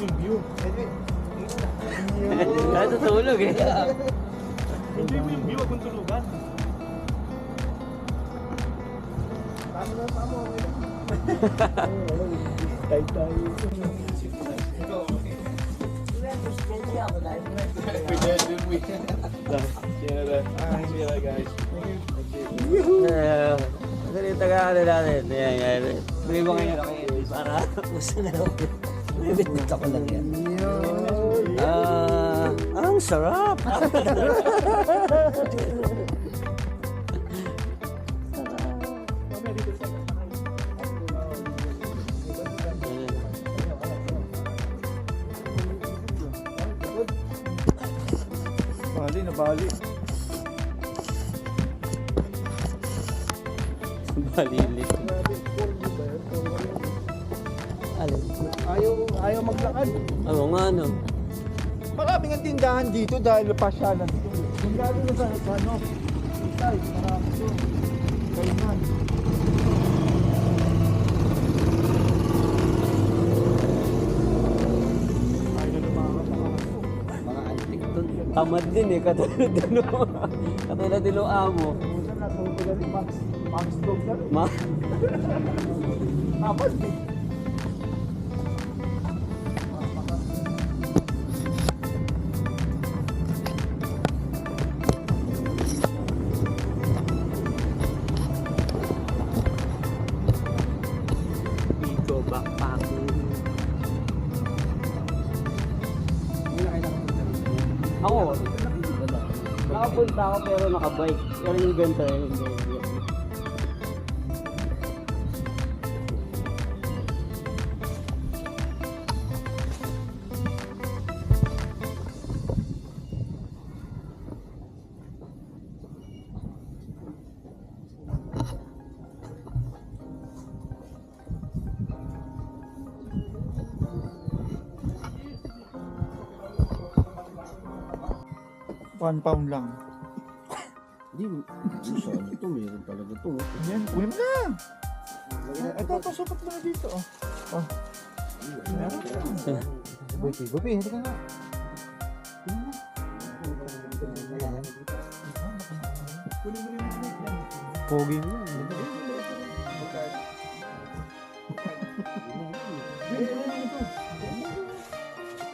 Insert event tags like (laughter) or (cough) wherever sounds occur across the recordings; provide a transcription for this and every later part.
yung view. Kaya tutulog eh. Enjoy mo yung view, mong tulugan. Tama (laughs) na, tama. Tayo tayo. We did, didn't we? Later. See you later, guys. Eh, Salita ka ano natin. Yan, yan. Bigay mo para Gusto na ako. Bibit ako lang yan. Ah, ang sarap. (laughs) Bali na bali. Balilit. Alin? Ayaw, maglakad. Oo nga no. Maraming ang tindahan dito dahil pasyalan. Kung lalo na sa sa ano, Itay, marami doon. Kainan. Tamad din eh. Katulad din o. Katulad din o amo. Max, Max Dog na rin. Ma Tapos ako pero nakabike. Pero yung ganito eh. One pound lang. Hindi, saan ito? Meron talaga ito. Yan, kunin mo na. Ito, ito, sukat mo na dito. Oh. Oh. Bupi, bupi, hindi ka nga. Kunin mo yan. Pogi.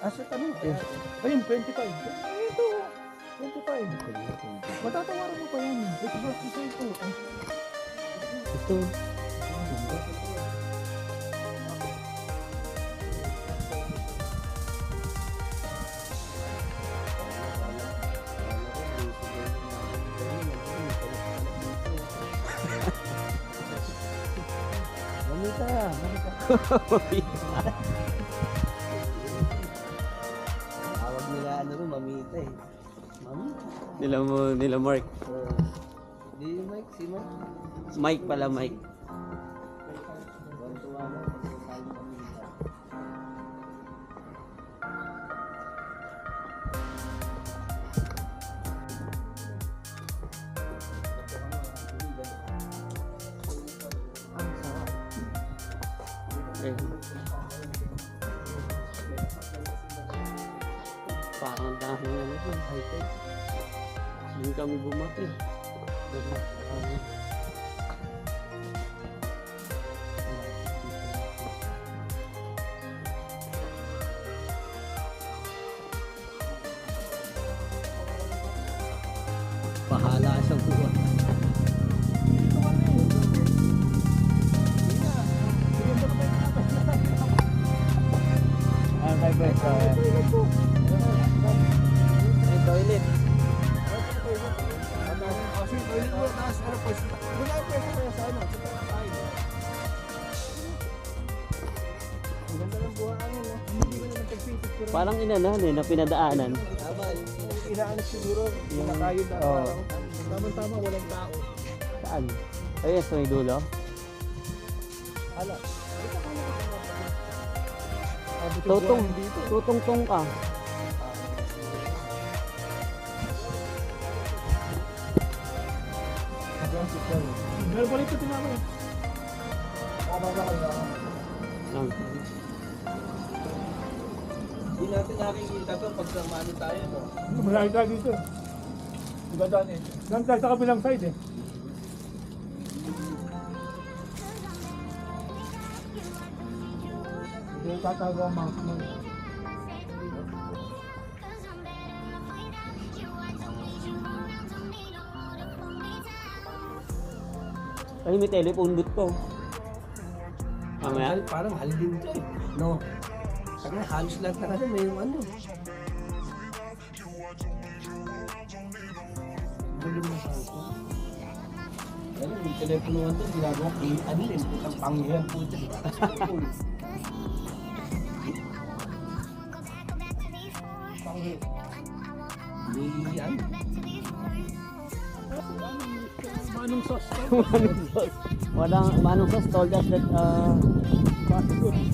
Asa ka Eh, ayun, 25. Ito, 25. Matatawaran mo pa yan. Ito, ito, ito. Oh. Ito. Mamita, mamita. Tawag (laughs) nila mo, nila Mark. So, di Mike, si Mike. Mike pala, Mike. Eh. Parang dami na nito. High-tech. Hindi kami bumati. Bahala sa buwan. Ah, kay Bes, ah, Ay, toilet. Kasi toilet mo, taas, ano, pwes- Wala pwesto kaya sa ano, sa. Ang ganda ng eh. Hindi mo naman tagpitik, pero Parang inanan eh, na pinadaanan. Tama, yung inaanap siguro, yung nakayod na Oo. parang, tama-tama, walang tao. Saan? Ayun, sa may dulo. Ala. Tutong, buhangin tutong-tong ka. Pa rin ito tinama. Hindi natin nakikita to pag samano tayo, no? Malaki ka dito. Ang ganda eh. Lang tayo sa kabilang side eh. Hindi tatago ang mouth Ay, may telephone booth to. Mamaya? Parang, parang mahal din to eh. No? Kasi halos lahat na kasi may ano. Ano yung mahal ko? Ano, yung telepono ito, ginagawa ko yung ano rin, putang panghihan po ito. Hindi ano. Manong sauce? (laughs) Manong sauce. Walang manong sauce told us that uh, place.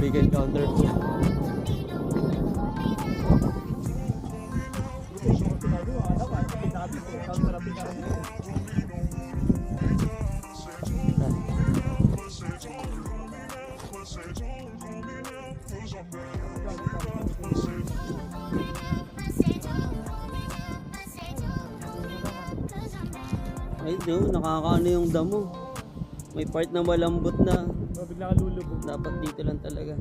vegan counter. Nakakaano yung damo. May part na malambot na. Bigla ka lulubog. Dapat dito lang talaga.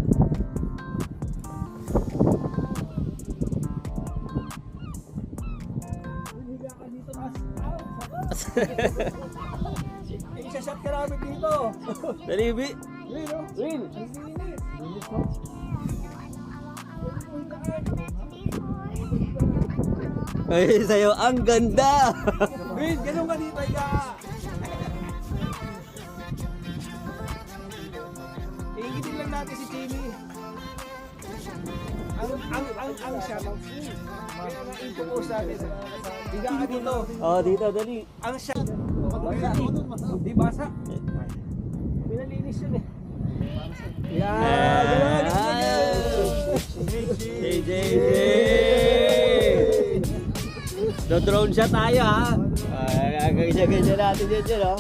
Isa-shot ka namin dito. Dalibi! Yun no? Win! Ay, sa'yo, ang ganda! Win, ganun ka dito. Higa Iingitin lang natin si Timmy. Ang ang ang ang shot. Kaya nga i-propose natin. Higa ka dito. oh, dito, dali. Ang shot. Di basa. Pinalinis yun eh. Ganun, ganun. JJ! Do-drone shot tayo ha! Ah, Ganyan-ganyan natin yan dyan oh.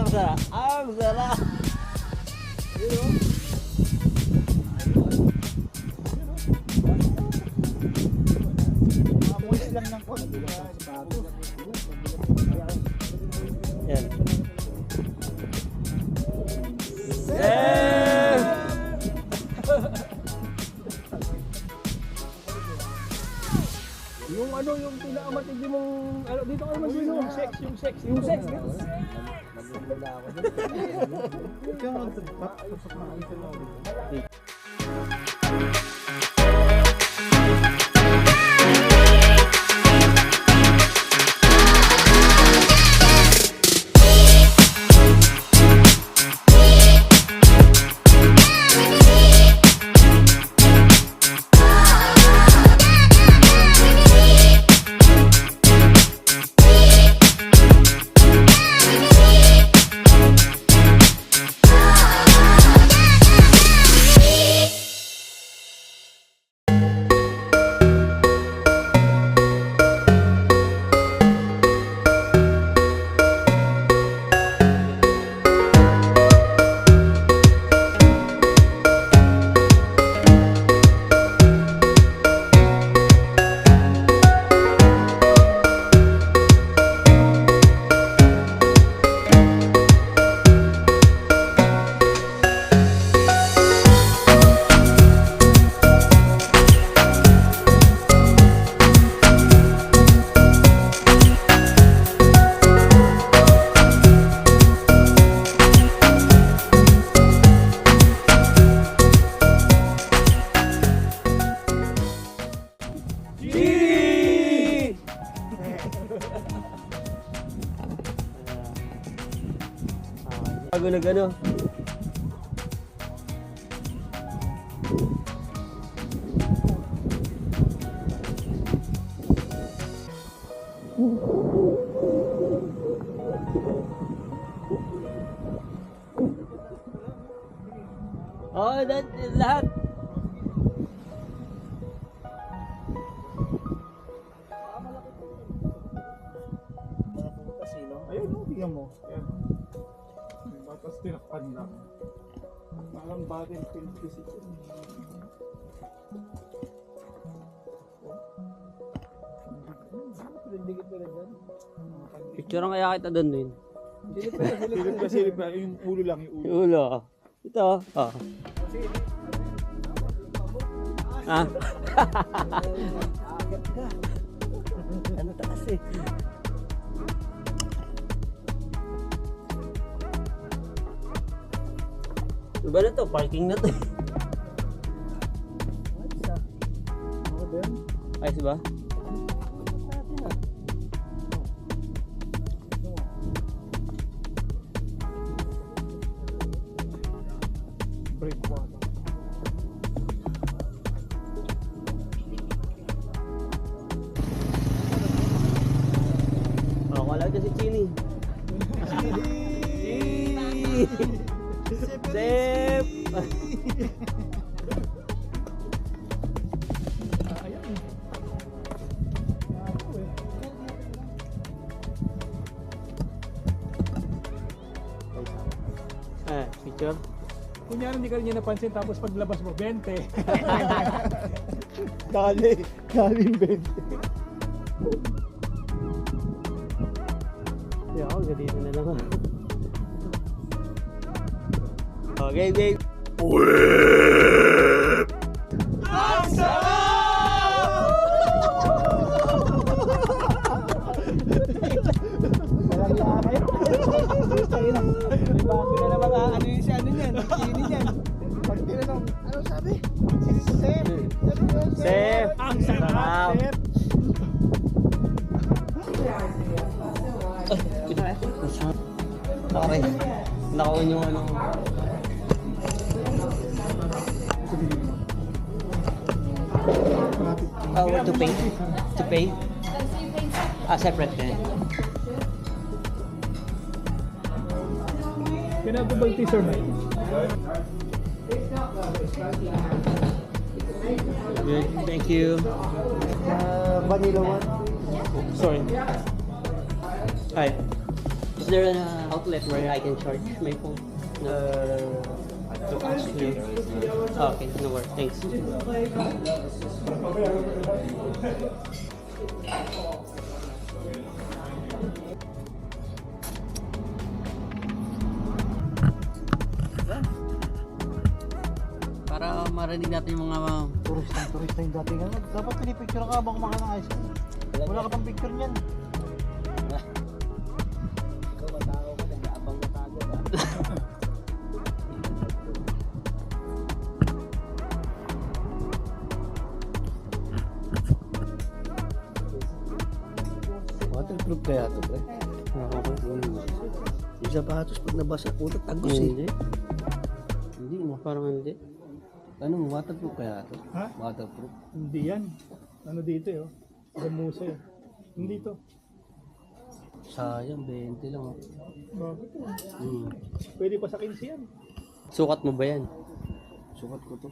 Ang sarap! Ang sarap! Lang ng konti. Yan. Yeah! Yung ano, yung pinakamatindi mong, ano, dito ka naman dito. Yung sex, yung sex. Yung sex. Bago nag ano. Oh, that, lahat. Tinakpan lang. Parang battlefield kasi. Dikit na rin yan. Picture kaya kita doon din. Silip ka, silip ka. Yung ulo lang, yung ulo. Yung ulo. Ito. Oh. Ah. ano taas eh. Iba na to, parking na to. Ayos ba? Break one. Ah, picture? Kunyari hindi ka rin niya napansin tapos paglabas mo, 20. (laughs) dali, dali 20. Yeah, ako, ganito na lang. (laughs) Okay, game. Walang Oh, what to pay? To pay? Ah, separate din. Pinagubal teaser na Good, thank you. Uh, vanilla one. Sorry. Hi. Is there an uh, outlet where I can charge my phone? No. to ask you. Oh, okay, no worries. Thanks. Para marinig natin yung mga Turista, turista yung dating ano. Dapat pinipicture ka habang kumakain ng ice cream. Wala ka pang picture niyan. Sapatos pag nabasa, puta tagos eh. Hindi. Hindi mo, parang hindi. Anong waterproof kaya to? Ha? Waterproof? Hindi yan. Ano dito eh. oh. Gamusa eh. Hindi to. Sayang, 20 lang. Oh. Bakit? Hmm. Pwede pa sa 15 yan. Sukat mo ba yan? Sukat ko to.